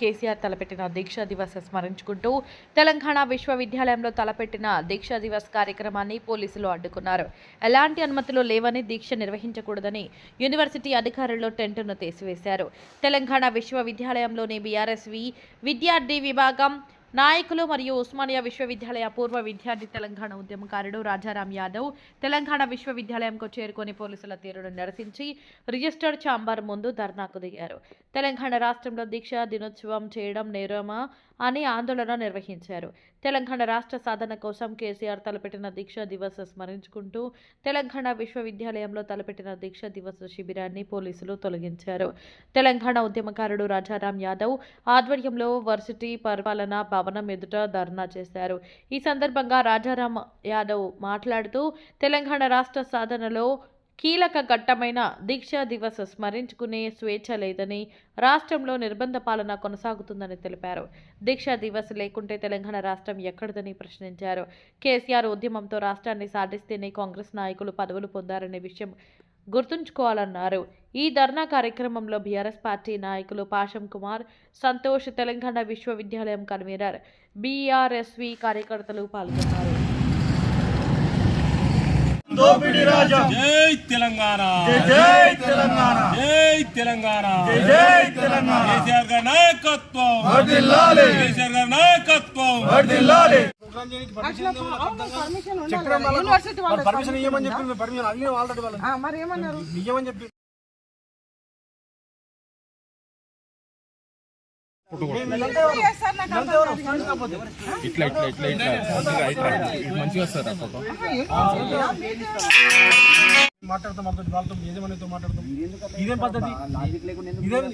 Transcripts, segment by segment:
కేసీఆర్ తలపెట్టిన దీక్షా దివస్ స్మరించుకుంటూ తెలంగాణ విశ్వవిద్యాలయంలో తలపెట్టిన దీక్షా దివస్ కార్యక్రమాన్ని పోలీసులు అడ్డుకున్నారు. ఎలాంటి అనుమతులు లేవని దీక్ష నిర్వహించకూడదని యూనివర్సిటీ అధికారులు టెంటును తీసివేశారు. తెలంగాణ విశ్వవిద్యాలయంలోని బీఆర్ఎస్వి విద్యార్థి విభాగం నాయకులు మరియు ఉస్మానియా విశ్వవిద్యాలయ పూర్వ విద్యార్థి తెలంగాణ ఉద్యమకారుడు రాజారాం యాదవ్ తెలంగాణ విశ్వవిద్యాలయంకు చేరుకొని పోలీసుల తీరును నిరసించి రిజిస్టర్డ్ ఛాంబర్ ముందు ధర్నాకు దిగారు. తెలంగాణ రాష్ట్రంలో దీక్ష దినోత్సవం చేయడం నేరమా? అని ఆందోళన నిర్వహించారు. తెలంగాణ రాష్ట్ర సాధన కోసం కేసీఆర్ తలపెట్టిన దీక్షా దివస్ స్మరించుకుంటూ తెలంగాణ విశ్వవిద్యాలయంలో తలపెట్టిన దీక్షా దివస్ శిబిరాన్ని పోలీసులు తొలగించారు. తెలంగాణ ఉద్యమకారుడు రాజారాం యాదవ్ ఆధ్వర్యంలో వర్సిటీ పరిపాలన భవనం ఎదుట ధర్నా చేశారు. ఈ సందర్భంగా రాజారాం యాదవ్ మాట్లాడుతూ తెలంగాణ రాష్ట్ర సాధనలో కీలక ఘట్టమైన దీక్షా దివస్ స్మరించుకునే స్వేచ్ఛ లేదని రాష్ట్రంలో నిర్బంధ పాలన కొనసాగుతుందని తెలిపారు. దీక్షా దివస్ లేకుంటే తెలంగాణ రాష్ట్రం ఎక్కడిదని ప్రశ్నించారు. కేసీఆర్ ఉద్యమంతో రాష్ట్రాన్ని సాధిస్తేనే కాంగ్రెస్ నాయకులు పదవులు పొందారనే విషయం గుర్తుంచుకోవాలన్నారు. ఈ ధర్నా కార్యక్రమంలో బీఆర్ఎస్ పార్టీ నాయకులు పాషం కుమార్ సంతోష్ తెలంగాణ విశ్వవిద్యాలయం కన్వీనర్ బీఆర్ఎస్వి కార్యకర్తలు పాల్గొన్నారు. దోపిడి రాజా. జై తెలంగాణ. జై తెలంగాణ. జై తెలంగాణ. జై తెలంగాణ. కేసీఆర్ గారి నాయకత్వం. వర్ధిల్లాలి. కేసీఆర్ గారి నాయకత్వం. వర్ధిల్లాలి. పర్మిషన్ ఇవ్వమని చెప్పి పర్మిషన్ అడిగిన ఆల్రెడీ వాళ్ళని ఆ, మరి ఏమన్నారు? ఇవ్వమని చెప్పి ఇట్లా ఇట్లా ఇట్లా ఇట్లా మంచిగా వస్తారు ఆ ఫోటో మాట్లాడతాం వాళ్ళతో వాళ్ళతో యజమానితో మాట్లాడతాం ఇదేం పద్ధతి ఇదేం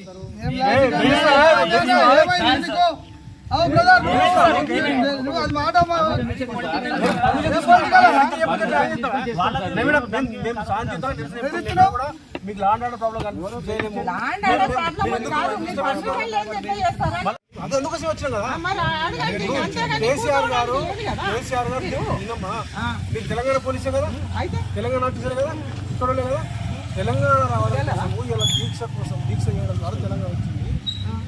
మీకు లాండ్ ఆర్డర్ ప్రాబ్లం కాదు. మీకు పర్మిషన్ లేనిది ఎట్లా చేస్తారా? అదే ఎందుకోసం వచ్చినాం కదా కేసీఆర్ గారు. కేసీఆర్ గారు మీరు తెలంగాణ పోలీసే కదా అయితే తెలంగాణ ఆఫీసర్ కదా ఇక్కడ కదా తెలంగాణ ఇలా దీక్ష కోసం దీక్ష చేయడం ద్వారా తెలంగాణ వచ్చింది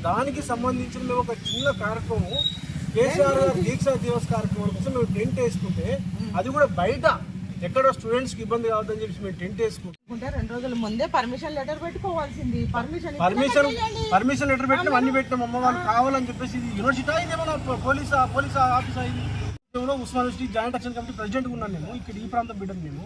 దానికి సంబంధించిన మేము ఒక చిన్న కార్యక్రమం కేసీఆర్ గారు దీక్ష దివస్ కార్యక్రమం కోసం మేము టెంట్ వేసుకుంటే అది కూడా బయట ఎక్కడ స్టూడెంట్స్కి ఇబ్బంది కావద్దని చెప్పి మేము టెంట్ వేసుకుంటాం. రెండు రోజుల ముందే పర్మిషన్ లెటర్ పెట్టుకోవాల్సింది. పర్మిషన్ పర్మిషన్ పర్మిషన్ లెటర్ పెట్టినాం అన్ని పెట్టినాం. అమ్మ వాళ్ళు కావాలని చెప్పేసి ఇది యూనివర్సిటీ ఇదేమన్నా పోలీస్ పోలీస్ ఆఫీస్ ఇది Osman university joint action committee president ఉన్నాను నేను ఇక్కడ ఈ ప్రాంతం బిడ్డను మేము.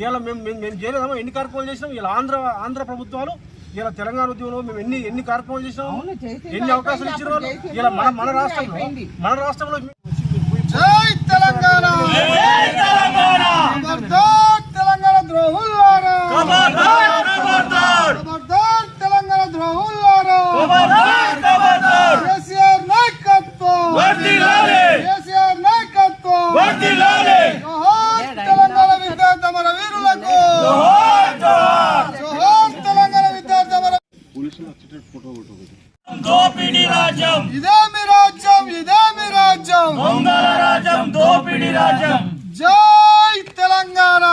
ఇవాళ మేము మేము మేము చేయలేదామా ఎన్ని కార్యక్రమాలు చేసినాం? ఇలా ఆంధ్ర ఆంధ్ర ప్రభుత్వాలు ఇలా తెలంగాణ ఉద్యమంలో మేము ఎన్ని ఎన్ని కార్యక్రమాలు చేసినాం అవును, జైసీలో ఎన్ని అవకాశాలు అయిపోయింది, ఇచ్చిన అప్పుడు జైసీలో ఇలా మన మన రాష్ట్రంలో. మన రాష్ట్రంలో జై తెలంగాణ తెలంగాణ ద్రోహులారా ఖబర్దార్ ఖబర్దార్ ఖబర్దార్ తెలంగాణ ద్రోహులారా ఖబర్దార్ ఖబర్దార్ కేసీఆర్ నాయకత్వం వర్ధిల్లాలి కేసీఆర్ నాయకత్వం వర్ధిల్లాలి జోహార్ తెలంగాణ విద్యార్థి అమర వీరులకు జోహార్ జోహార్ జోహార్ తెలంగాణ విద్యార్థి అమర దోపిడి రాజ్యం. ఇదే మీ రాజ్యం ఇదే మీ రాజ్యం. దొంగల రాజ్యం దోపిడి రాజ్యం. జై తెలంగాణ.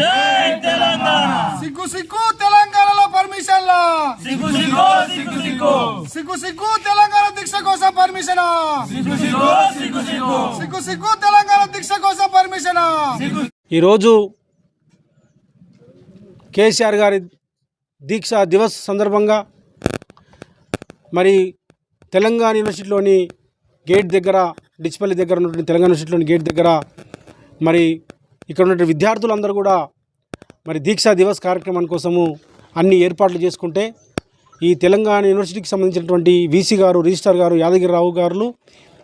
జై తెలంగాణ. సిగ్గు సిగ్గు తెలంగాణలో పర్మిషన్లా. సిగ్గు సిగ్గు సిగ్గు సిగ్గు. సిగ్గు సిగ్గు తెలంగాణ దీక్ష కోసం పర్మిషనా? సిగ్గు సిగ్గు సిగ్గు సిగ్గు. సిగ్గు సిగ్గు తెలంగాణ దీక్ష కోసం పర్మిషనా? ఈరోజు కేసీఆర్ గారి దీక్ష దివస్ సందర్భంగా మరి తెలంగాణ యూనివర్సిటీలోని గేట్ దగ్గర డిచ్పల్లి దగ్గర ఉన్నటువంటి తెలంగాణ యూనివర్సిటీలోని గేట్ దగ్గర మరి ఇక్కడ ఉన్నటువంటి విద్యార్థులందరూ కూడా మరి దీక్షా దివస్ కార్యక్రమం కోసము అన్ని ఏర్పాట్లు చేసుకుంటే ఈ తెలంగాణ యూనివర్సిటీకి సంబంధించినటువంటి వీసీ గారు రిజిస్టార్ గారు యాదగిరిరావు గారు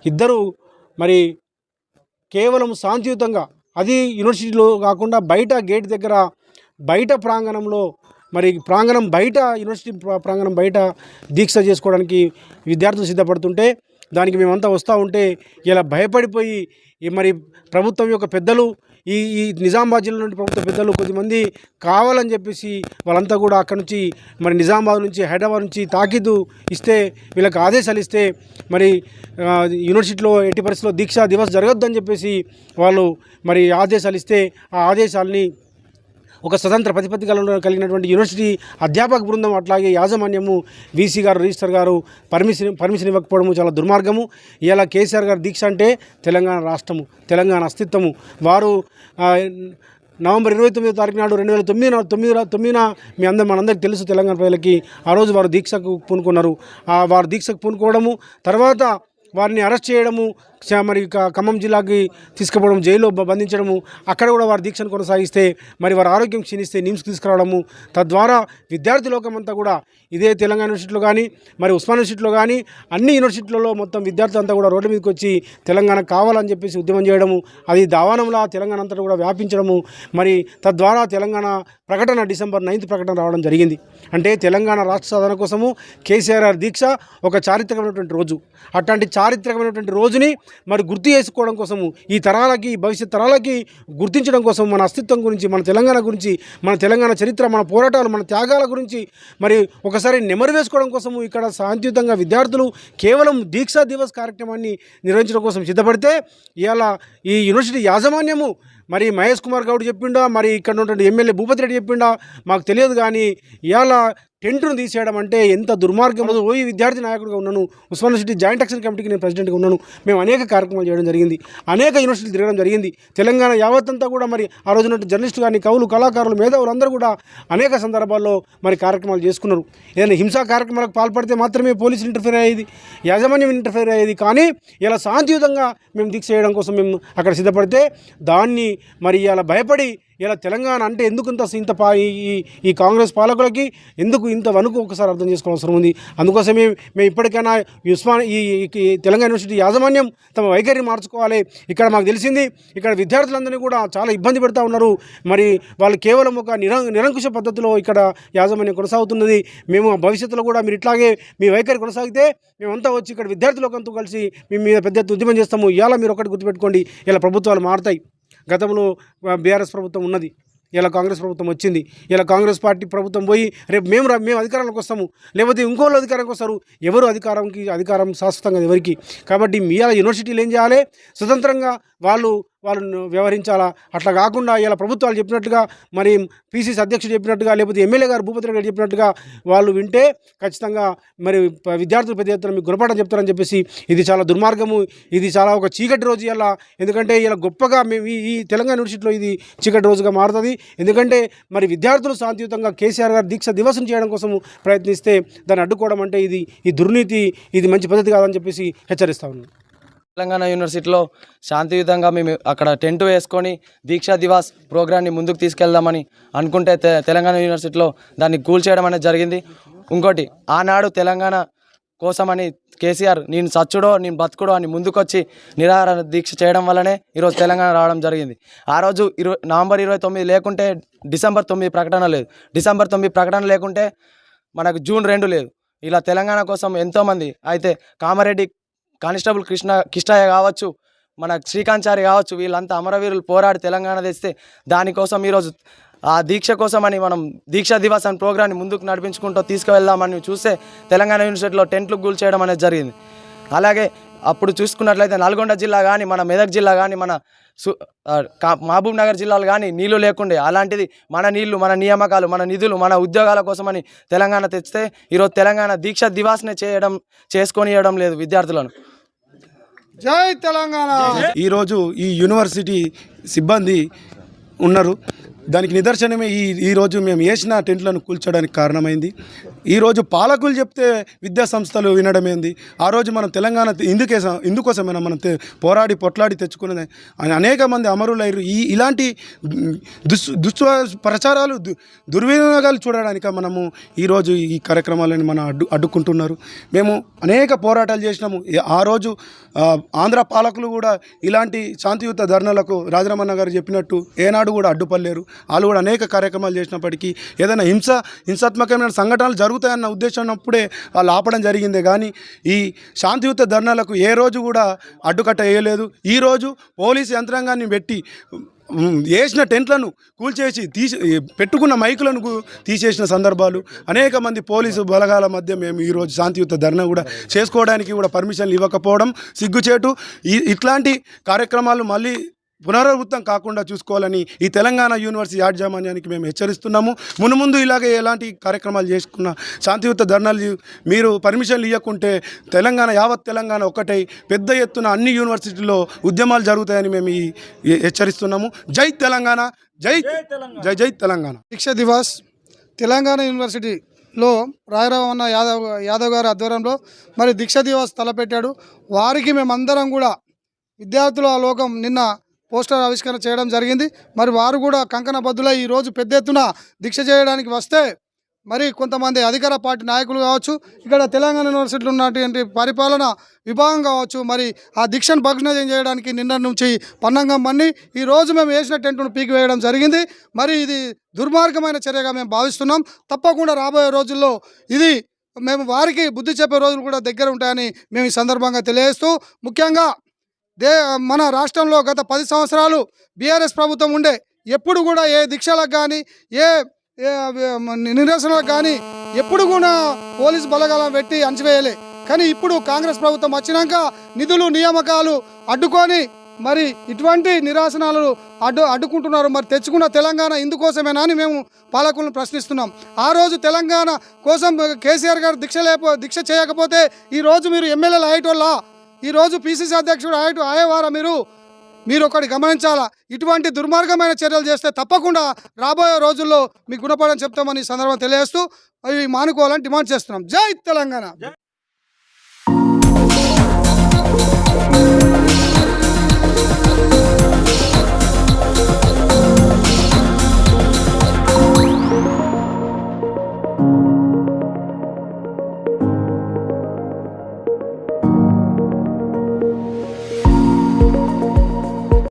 ఇద్దరు మరి కేవలం శాంతియుతంగా అది యూనివర్సిటీలో కాకుండా బయట గేట్ దగ్గర బయట ప్రాంగణంలో మరి ప్రాంగణం బయట యూనివర్సిటీ ప్రాంగణం బయట దీక్ష చేసుకోవడానికి విద్యార్థులు సిద్ధపడుతుంటే దానికి మేమంతా వస్తూ ఉంటే ఇలా భయపడిపోయి మరి ప్రభుత్వం యొక్క పెద్దలు ఈ ఈ నిజామాబాద్ జిల్లా నుండి ప్రభుత్వ పెద్దలు కొద్దిమంది కావాలని చెప్పేసి వాళ్ళంతా కూడా అక్కడ నుంచి మరి నిజామాబాద్ నుంచి హైదరాబాద్ నుంచి తాకిదు ఇస్తే వీళ్ళకి ఆదేశాలు ఇస్తే మరి యూనివర్సిటీలో ఎట్టి పరిస్థితుల్లో దీక్షా దివస్ జరగొద్దని చెప్పేసి వాళ్ళు మరి ఆదేశాలు ఇస్తే ఆ ఆదేశాలని ఒక స్వతంత్ర ప్రతిపత్తి కలిగినటువంటి యూనివర్సిటీ అధ్యాపక బృందం అట్లాగే యాజమాన్యము వీసీ గారు రిజిస్టర్ గారు పర్మిషన్ పర్మిషన్ ఇవ్వకపోవడము చాలా దుర్మార్గము. ఇలా కేసీఆర్ గారు దీక్ష అంటే తెలంగాణ రాష్ట్రము తెలంగాణ అస్తిత్వము. వారు నవంబర్ ఇరవై తొమ్మిదో తారీఖు నాడు రెండు వేల తొమ్మిది తొమ్మిది తొమ్మిదిన మీ అందరం మనందరికీ తెలుసు తెలంగాణ ప్రజలకి ఆ రోజు వారు దీక్షకు పూనుకున్నారు. వారు దీక్షకు పూనుకోవడము తర్వాత వారిని అరెస్ట్ చేయడము మరి ఖమ్మం జిల్లాకి తీసుకుపోవడం జైల్లో బంధించడము అక్కడ కూడా వారి దీక్షను కొనసాగిస్తే మరి వారి ఆరోగ్యం క్షీణిస్తే నిమ్స్కి తీసుకురావడము తద్వారా విద్యార్థి లోకమంతా కూడా ఇదే తెలంగాణ యూనివర్సిటీలో కానీ మరి ఉస్మాన్ యూనివర్సిటీలో కానీ అన్ని యూనివర్సిటీలలో మొత్తం విద్యార్థులు అంతా కూడా రోడ్డు మీదకి వచ్చి తెలంగాణ కావాలని చెప్పేసి ఉద్యమం చేయడము అది దావానంలా తెలంగాణ అంతా కూడా వ్యాపించడము మరి తద్వారా తెలంగాణ ప్రకటన డిసెంబర్ నైన్త్ ప్రకటన రావడం జరిగింది. అంటే తెలంగాణ రాష్ట్ర సాధన కోసము కేసీఆర్ దీక్ష ఒక చారిత్రకమైనటువంటి రోజు. అట్లాంటి చారిత్రకమైనటువంటి రోజుని మరి గుర్తు చేసుకోవడం కోసము ఈ తరాలకి భవిష్యత్ తరాలకి గుర్తించడం కోసం మన అస్తిత్వం గురించి మన తెలంగాణ గురించి మన తెలంగాణ చరిత్ర మన పోరాటాలు మన త్యాగాల గురించి మరి ఒకసారి నెమరు వేసుకోవడం కోసము ఇక్కడ శాంతియుతంగా విద్యార్థులు కేవలం దీక్షా దివస్ కార్యక్రమాన్ని నిర్వహించడం కోసం సిద్ధపడితే ఇవాళ ఈ యూనివర్సిటీ యాజమాన్యము మరి మహేష్ కుమార్ గౌడ్ చెప్పిండా మరి ఇక్కడ ఉన్నటువంటి ఎమ్మెల్యే భూపతి రెడ్డి చెప్పిండా మాకు తెలియదు కానీ ఇవాళ టెంట్ను తీసేయడం అంటే ఎంత దుర్మార్గం? ఓయి విద్యార్థి నాయకుడిగా ఉన్నాను. ఉస్మాన్ యూనివర్సిటీ జాయింట్ యాక్షన్ కమిటీకి నేను ప్రెసిడెంట్గా ఉన్నాను. మేము అనేక కార్యక్రమాలు చేయడం జరిగింది. అనేక యూనివర్సిటీలు తిరగడం జరిగింది. తెలంగాణ యావత్తంతా కూడా మరి ఆ రోజున జర్నలిస్టు కానీ కవులు కళాకారులు మేధావులు అందరూ కూడా అనేక సందర్భాల్లో మరి కార్యక్రమాలు చేసుకున్నారు. ఏదైనా హింసా కార్యక్రమాలకు పాల్పడితే మాత్రమే పోలీసులు ఇంటర్ఫేర్ అయ్యేది యాజమాన్యం ఇంటర్ఫేర్ అయ్యేది. కానీ ఇలా శాంతియుతంగా మేము దీక్ష చేయడం కోసం మేము అక్కడ సిద్ధపడితే దాన్ని మరి ఇలా భయపడి ఇలా తెలంగాణ అంటే ఎందుకు ఇంత ఇంత పా ఈ ఈ- ఈ కాంగ్రెస్ పాలకులకి ఎందుకు ఇంత వణుకు ఒకసారి అర్థం చేసుకోవాల్సిన అవసరం ఉంది? అందుకోసమే మేము ఇప్పటికైనా ఈ ఉస్మాన్ ఈ తెలంగాణ యూనివర్సిటీ యాజమాన్యం తమ వైఖరిని మార్చుకోవాలి. ఇక్కడ మాకు తెలిసింది ఇక్కడ విద్యార్థులందరినీ కూడా చాలా ఇబ్బంది పెడతా ఉన్నారు. మరి వాళ్ళు కేవలం ఒక నిరం నిరంకుశ పద్ధతిలో ఇక్కడ యాజమాన్యం కొనసాగుతున్నది. మేము భవిష్యత్తులో కూడా మీరు ఇట్లాగే మీ వైఖరి కొనసాగితే మేమంతా వచ్చి ఇక్కడ విద్యార్థులకంతా కలిసి మేము మీద పెద్ద ఉద్యమం చేస్తాము. ఇలా మీరు ఒకటి గుర్తుపెట్టుకోండి. ఇలా ప్రభుత్వాలు మారుతాయి. గతంలో బీఆర్ఎస్ ప్రభుత్వం ఉన్నది. ఇలా కాంగ్రెస్ ప్రభుత్వం వచ్చింది. ఇలా కాంగ్రెస్ పార్టీ ప్రభుత్వం పోయి రేపు మేము మేము అధికారంలోకి వస్తాము. లేకపోతే ఇంకోళ్ళు అధికారంకి వస్తారు. ఎవరు అధికారంకి అధికారం శాశ్వతంగా ఎవరికి? కాబట్టి మీ యూనివర్సిటీలు ఏం చేయాలి? స్వతంత్రంగా వాళ్ళు వాళ్ళను వ్యవహరించాలా? అట్లా కాకుండా ఇలా ప్రభుత్వాలు చెప్పినట్టుగా మరి పీసీసీ అధ్యక్షుడు చెప్పినట్టుగా లేకపోతే ఎమ్మెల్యే గారు భూపతి గారు చెప్పినట్టుగా వాళ్ళు వింటే ఖచ్చితంగా మరి విద్యార్థులు పెద్ద ఎత్తున మీకు గుణపాఠం చెప్తారని చెప్పేసి ఇది చాలా దుర్మార్గము. ఇది చాలా ఒక చీకటి రోజు ఇలా. ఎందుకంటే ఇలా గొప్పగా మేము ఈ- ఈ తెలంగాణ యూనివర్సిటీలో ఇది చీకటి రోజుగా మారుతుంది. ఎందుకంటే మరి విద్యార్థులు శాంతియుతంగా కేసీఆర్ గారు దీక్ష దివసం చేయడం కోసం ప్రయత్నిస్తే దాన్ని అడ్డుకోవడం అంటే ఇది ఈ దుర్నీతి ఇది మంచి పద్ధతి కాదని చెప్పేసి హెచ్చరిస్తా ఉన్నాను. తెలంగాణ యూనివర్సిటీలో శాంతియుతంగా మేము అక్కడ టెంట్ వేసుకొని దీక్షా దివాస్ ప్రోగ్రాన్ని ముందుకు తీసుకెళ్దామని అనుకుంటే తె- తెలంగాణ యూనివర్సిటీలో దాన్ని కూల్చేయడం అనేది జరిగింది. ఇంకోటి ఆనాడు తెలంగాణ కోసమని కేసీఆర్ నేను సచ్చుడో నేను బతుకుడో అని ముందుకొచ్చి నిరాహార దీక్ష చేయడం వల్లనే ఈరోజు తెలంగాణ రావడం జరిగింది. ఆ రోజు ఇరవై నవంబర్ ఇరవై తొమ్మిది లేకుంటే డిసెంబర్ తొమ్మిది ప్రకటన లేదు. డిసెంబర్ తొమ్మిది ప్రకటన లేకుంటే మనకు జూన్ రెండు లేదు. ఇలా తెలంగాణ కోసం ఎంతోమంది అయితే కామారెడ్డి కానిస్టేబుల్ కృష్ణ కిష్టయ్య కావచ్చు మన శ్రీకాంత్ కావచ్చు వీళ్ళంతా అమరవీరులు పోరాడి తెలంగాణ తెస్తే దానికోసం ఈరోజు ఆ దీక్ష కోసమని మనం దీక్షా దివాస్ అనే ప్రోగ్రాన్ని ముందుకు నడిపించుకుంటూ తీసుకువెళ్దామని చూస్తే తెలంగాణ యూనివర్సిటీలో టెంట్లు కూల్చేయడం అనేది జరిగింది. అలాగే అప్పుడు చూసుకున్నట్లయితే నల్గొండ జిల్లా కానీ మన మెదక్ జిల్లా కానీ మన సు మహబూబ్ నగర్ జిల్లాలు కానీ నీళ్ళు లేకుండే. అలాంటిది మన నీళ్ళు మన నియామకాలు మన నిధులు మన ఉద్యోగాల కోసమని తెలంగాణ తెచ్చితే ఈరోజు తెలంగాణ దీక్ష దివాస్నే చేయడం చేసుకొని ఇవ్వడం లేదు విద్యార్థులను. జై తెలంగాణ! ఈరోజు ఈ యూనివర్సిటీ సిబ్బంది ఉన్నారు. దానికి నిదర్శనమే ఈ ఈరోజు మేము వేసిన టెంట్లను కూల్చడానికి కారణమైంది. ఈరోజు పాలకులు చెప్తే విద్యా సంస్థలు వినడమేంది ఆ రోజు మనం తెలంగాణ ఇందుకే ఇందుకోసమైనా మనం పోరాడి పొట్లాడి తెచ్చుకున్నది. అనేక మంది అమరులయ్యారు ఈ ఇలాంటి దుస్ దుస్ ప్రచారాలు దు- దుర్వినియోగాలు చూడడానికి మనము ఈరోజు ఈ కార్యక్రమాలను మన అడ్డు అడ్డుకుంటున్నారు. మేము అనేక పోరాటాలు చేసినాము. ఆ రోజు ఆంధ్ర పాలకులు కూడా ఇలాంటి శాంతియుత ధర్నాలకు రాజరమణ గారు చెప్పినట్టు ఏనాడు కూడా అడ్డుపడలేరు. వాళ్ళు కూడా అనేక కార్యక్రమాలు చేసినప్పటికీ ఏదైనా హింస హింసాత్మకమైన సంఘటనలు జరుగుతాయన్న ఉద్దేశంప్పుడే వాళ్ళు ఆపడం జరిగిందే. కానీ ఈ శాంతియుత ధర్నాలకు ఏ రోజు కూడా అడ్డుకట్ట వేయలేదు. ఈరోజు పోలీసు యంత్రాంగాన్ని పెట్టి వేసిన టెంట్లను కూల్చేసి తీసి పెట్టుకున్న మైకులను తీసేసిన సందర్భాలు. అనేక మంది పోలీసు బలగాల మధ్య మేము ఈరోజు శాంతియుత ధర్నా కూడా చేసుకోవడానికి కూడా పర్మిషన్లు ఇవ్వకపోవడం సిగ్గుచేటు. ఈ ఇట్లాంటి కార్యక్రమాలు మళ్ళీ పునరావృతం కాకుండా చూసుకోవాలని ఈ తెలంగాణ యూనివర్సిటీ యాజమాన్యానికి మేము హెచ్చరిస్తున్నాము. మును ముందు ఇలాగే ఎలాంటి కార్యక్రమాలు చేసుకున్న శాంతియుత ధర్నాలు మీరు పర్మిషన్లు ఇవ్వకుంటే తెలంగాణ యావత్ తెలంగాణ ఒకటై పెద్ద ఎత్తున అన్ని యూనివర్సిటీల్లో ఉద్యమాలు జరుగుతాయని మేము ఈ హెచ్చరిస్తున్నాము. జై తెలంగాణ జై జై జై తెలంగాణ. దీక్ష దివాస్ తెలంగాణ యూనివర్సిటీలో రాయరావన్న యాదవ్ యాదవ్ గారి ఆధ్వర్యంలో మరి దీక్ష దివాస్ తలపెట్టాడు. వారికి మేమందరం కూడా విద్యార్థుల లోకం నిన్న పోస్టర్ ఆవిష్కరణ చేయడం జరిగింది. మరి వారు కూడా కంకణ బద్దులై ఈరోజు పెద్ద ఎత్తున దీక్ష చేయడానికి వస్తే మరి కొంతమంది అధికార పార్టీ నాయకులు కావచ్చు ఇక్కడ తెలంగాణ యూనివర్సిటీలో ఉన్నటువంటి పరిపాలన విభాగం కావచ్చు మరి ఆ దీక్షను భగ్నం చేయడానికి నిన్న నుంచి పన్నంగం మన్ని ఈ రోజు మేము వేసిన టెంట్ను పీకి వేయడం జరిగింది. మరి ఇది దుర్మార్గమైన చర్యగా మేము భావిస్తున్నాం. తప్పకుండా రాబోయే రోజుల్లో ఇది మేము వారికి బుద్ధి చెప్పే రోజులు కూడా దగ్గర ఉంటాయని మేము ఈ సందర్భంగా తెలియజేస్తూ ముఖ్యంగా దే మన రాష్ట్రంలో గత పది సంవత్సరాలు బీఆర్ఎస్ ప్రభుత్వం ఉండే. ఎప్పుడు కూడా ఏ దీక్షలకు కానీ ఏ నిరసనలకు కానీ ఎప్పుడు కూడా పోలీస్ బలగాలను పెట్టి అణచివేయలే. కానీ ఇప్పుడు కాంగ్రెస్ ప్రభుత్వం వచ్చినాక నిధులు నియామకాలు అడ్డుకొని మరి ఇటువంటి నిరాసనాలు అడ్డు అడ్డుకుంటున్నారు. మరి తెచ్చుకున్న తెలంగాణ ఇందుకోసమేనా అని మేము పాలకులను ప్రశ్నిస్తున్నాం. ఆ రోజు తెలంగాణ కోసం కేసీఆర్ గారు దీక్ష లేపో దీక్ష చేయకపోతే ఈరోజు మీరు ఎమ్మెల్యేలు అయ్యేటోళ్ళ? ఈరోజు పీసీసీ పిసిసి అధ్యక్షుడు అయ్యేటు అయ్యేవారా మీరు? మీరు ఒకటి గమనించాలా? ఇటువంటి దుర్మార్గమైన చర్యలు చేస్తే తప్పకుండా రాబోయే రోజుల్లో మీకు గుణపడని చెప్తామని సందర్భం తెలియజేస్తూ అవి మానుకోవాలని డిమాండ్ చేస్తున్నాం. జై తెలంగాణ.